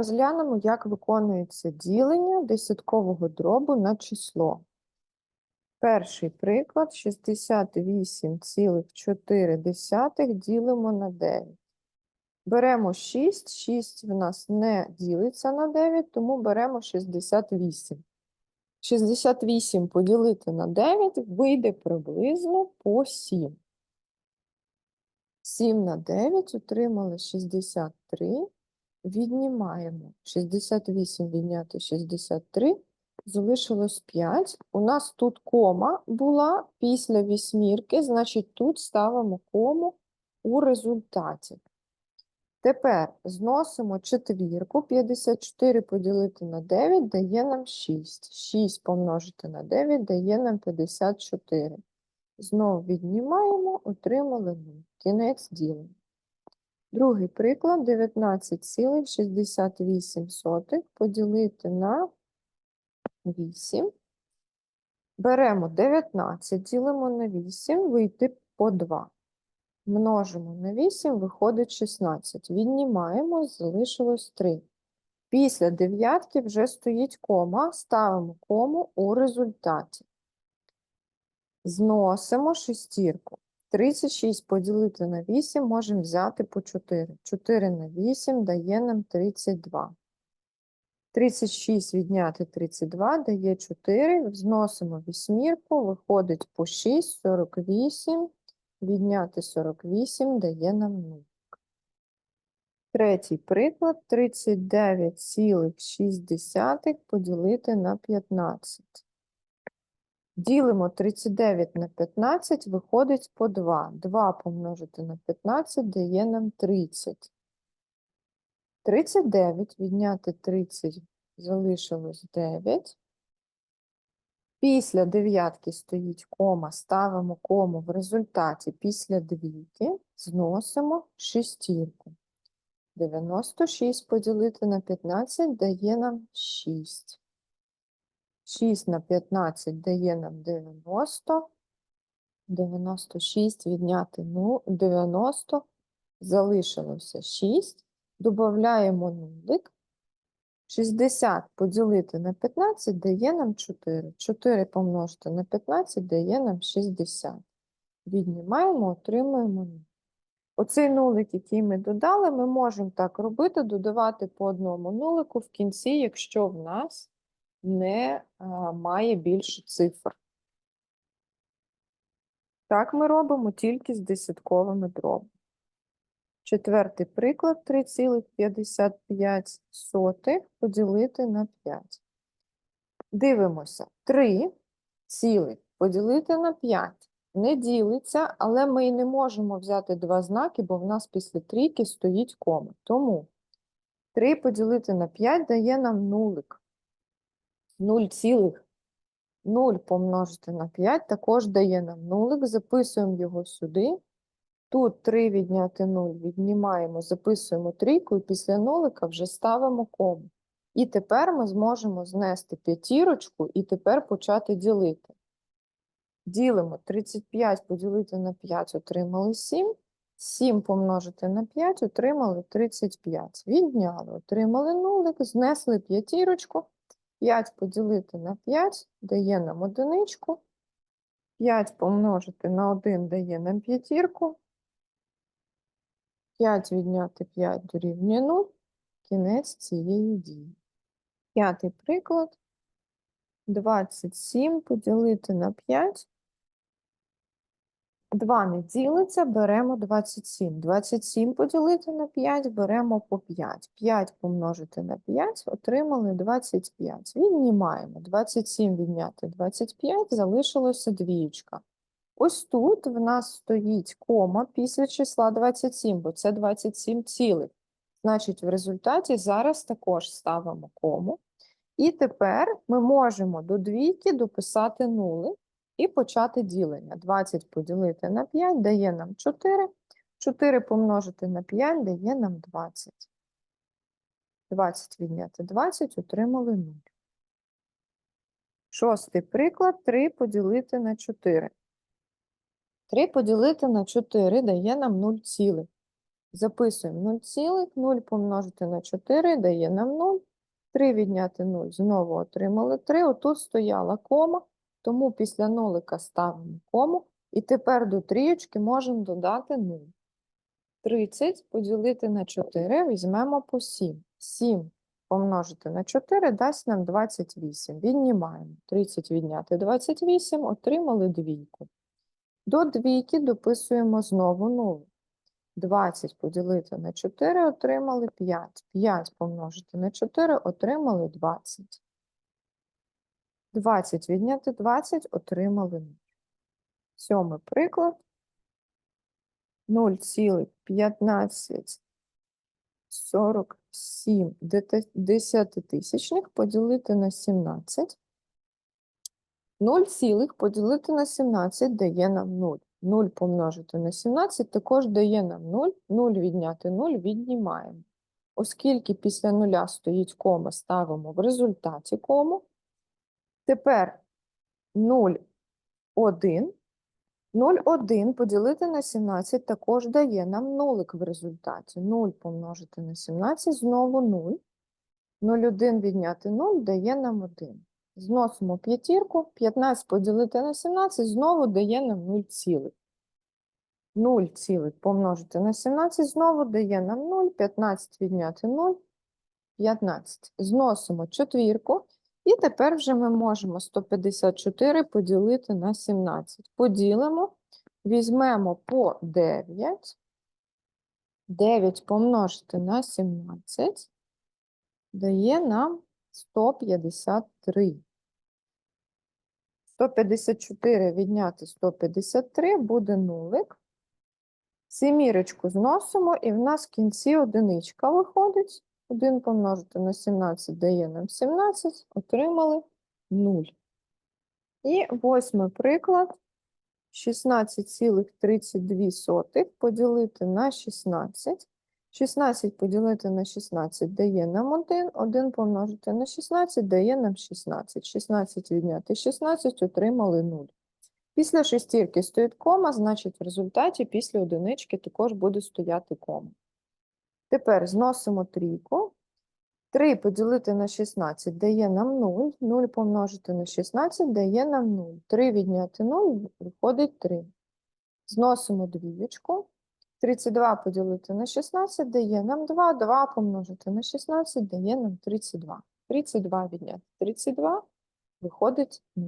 розглянемо, як виконується ділення десяткового дробу на число. Перший приклад 68,4 ділимо на 9. Беремо 6, 6 в нас не ділиться на 9, тому беремо 68. 68 поділити на 9 вийде приблизно по 7. 7 на 9 отримали 63. Віднімаємо 68 відняти 63, залишилось 5. У нас тут кома була після вісьмірки, значить тут ставимо кому у результаті. Тепер зносимо четвірку, 54 поділити на 9 дає нам 6. 6 помножити на 9 дає нам 54. Знову віднімаємо, отримали 0. Кінець ділення. Другий приклад 19,68 поділити на 8. Беремо 19, ділимо на 8, вийти по 2. Множимо на 8, виходить 16. Віднімаємо, залишилось 3. Після дев'ятки вже стоїть кома, ставимо кому у результаті. Зносимо шестірку. 36 поділити на 8 можемо взяти по 4. 4 на 8 дає нам 32. 36 відняти 32 дає 4. Зносимо вісьмірку, виходить по 6, 48. Відняти 48 дає нам 0. Третій приклад 39,6 поділити на 15. Ділимо 39 на 15, виходить по 2. 2 помножити на 15 дає нам 30. 39 відняти 30 залишилось 9. Після дев'ятки стоїть кома, ставимо кому в результаті після двійки зносимо шестірку. 96 поділити на 15 дає нам 6. 6 на 15 дає нам 90. 96 відняти ну, 90. Залишилося 6. Додаємо нулик. 60 поділити на 15 дає нам 4. 4 помножити на 15 дає нам 60. Віднімаємо, отримуємо 0. Оцей нулик, який ми додали, ми можемо так робити, додавати по одному нулику в кінці, якщо в нас не має більше цифр. Так ми робимо тільки з десятковими дробами. Четвертий приклад 3,55 поділити на 5. Дивимося. 3 цілих поділити на 5. Не ділиться, але ми і не можемо взяти два знаки, бо в нас після трійки стоїть кома. Тому 3 поділити на 5 дає нам нулик. 0 цілих 0 помножити на 5 також дає нам нулик. Записуємо його сюди. Тут 3 відняти 0 віднімаємо, записуємо трійку і після нулика вже ставимо кому. І тепер ми зможемо знести п'ятірочку і тепер почати ділити. Ділимо 35 поділити на 5, отримали 7. 7 помножити на 5, отримали 35. Відняли, отримали нулик, знесли п'ятірочку. 5 поділити на 5 дає нам одиничку. 5 помножити на 1 дає нам п'ятірку. 5 відняти 5 дорівнює 0. Кінець цієї дії. П'ятий приклад. 27 поділити на 5. 2 не ділиться, беремо 27. 27 поділити на 5, беремо по 5. 5 помножити на 5, отримали 25. Віднімаємо. 27 відняти 25, залишилося двієчка. Ось тут в нас стоїть кома після числа 27, бо це 27 цілих. Значить, в результаті зараз також ставимо кому. І тепер ми можемо до двійки дописати нули і почати ділення. 20 поділити на 5 дає нам 4. 4 помножити на 5 дає нам 20. 20 відняти 20 отримали 0. Шостий приклад 3 поділити на 4. 3 поділити на 4 дає нам 0 цілих. Записуємо 0 цілих, 0 помножити на 4 дає нам 0. 3 відняти 0, знову отримали 3. Отут стояла кома, тому після нолика ставимо кому. І тепер до трієчки можемо додати 0. 30 поділити на 4, візьмемо по 7. 7 помножити на 4 дасть нам 28. Віднімаємо. 30 відняти 28, отримали двійку. До двійки дописуємо знову 0. 20 поділити на 4, отримали 5. 5 помножити на 4, отримали 20. 20 відняти 20, отримали 0. Сьомий приклад. 0,1547 десятитисячних поділити на 17. 0 цілих поділити на 17 дає нам 0. 0 помножити на 17 також дає нам 0. 0 відняти 0 віднімаємо. Оскільки після нуля стоїть кома, ставимо в результаті кому. Тепер 0, 1. 0,1 поділити на 17 також дає нам нулик в результаті. 0 помножити на 17 знову 0. 0,1 відняти 0 дає нам 1. Зносимо п'ятірку, 15 поділити на 17 знову дає нам 0 цілих. 0 цілих помножити на 17 знову дає нам 0, 15 відняти 0, 15. Зносимо четвірку. І тепер вже ми можемо 154 поділити на 17. Поділимо, візьмемо по 9. 9 помножити на 17 дає нам 153. 154 відняти 153 буде нулик. Сімірочку зносимо, і в нас в кінці одиничка виходить. 1 помножити на 17 дає нам 17, отримали 0. І восьмий приклад. 16,32 поділити на 16. 16 поділити на 16 дає нам 1, 1 помножити на 16 дає нам 16. 16 відняти 16 отримали 0. Після шестірки стоїть кома, значить в результаті після одинички також буде стояти кома. Тепер зносимо трійку. 3 поділити на 16 дає нам 0. 0 помножити на 16 дає нам 0. 3 відняти 0 виходить 3. Зносимо двієчку. 32 поділити на 16 дає нам 2. 2 помножити на 16 дає нам 32. 32 відняти 32 виходить 0.